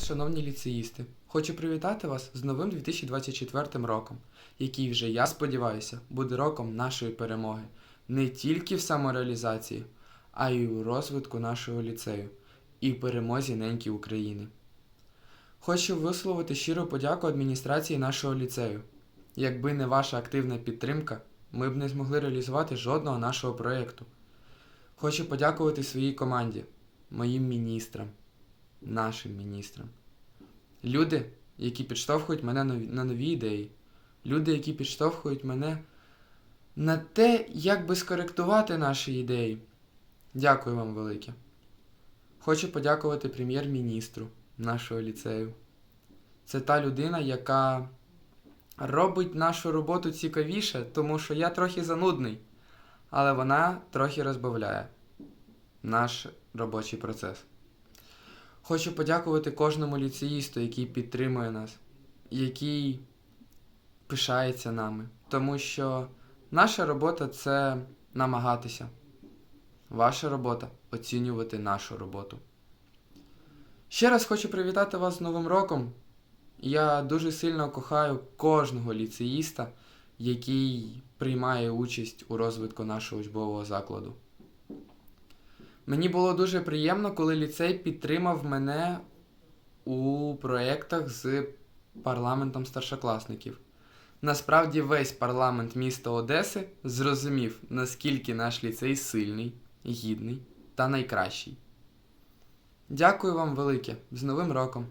шановні ліцеїсти! Хочу привітати вас з новим 2024 роком, який вже, я сподіваюся, буде роком нашої перемоги не тільки в самореалізації, а й у розвитку нашого ліцею і перемозі неньки України. Хочу висловити щиру подяку адміністрації нашого ліцею. Якби не ваша активна підтримка, ми б не змогли реалізувати жодного нашого проєкту. Хочу подякувати своїй команді, моїм міністрам, нашим міністрам. Люди, які підштовхують мене на нові ідеї. Люди, які підштовхують мене на те, як би скоректувати наші ідеї. Дякую вам велике. Хочу подякувати прем'єр-міністру нашого ліцею. Це та людина, яка робить нашу роботу цікавіше, тому що я трохи занудний, але вона трохи розбавляє наш робочий процес. Хочу подякувати кожному ліцеїсту, який підтримує нас, який пишається нами, тому що наша робота це намагатися. Ваша робота оцінювати нашу роботу. Ще раз хочу привітати вас з Новим роком. Я дуже сильно кохаю кожного ліцеїста, який приймає участь у розвитку нашого учбового закладу. Мені було дуже приємно, коли ліцей підтримав мене у проєктах з парламентом старшокласників. Насправді весь парламент міста Одеси зрозумів, наскільки наш ліцей сильний, гідний та найкращий. Дякую вам велике з Новим роком!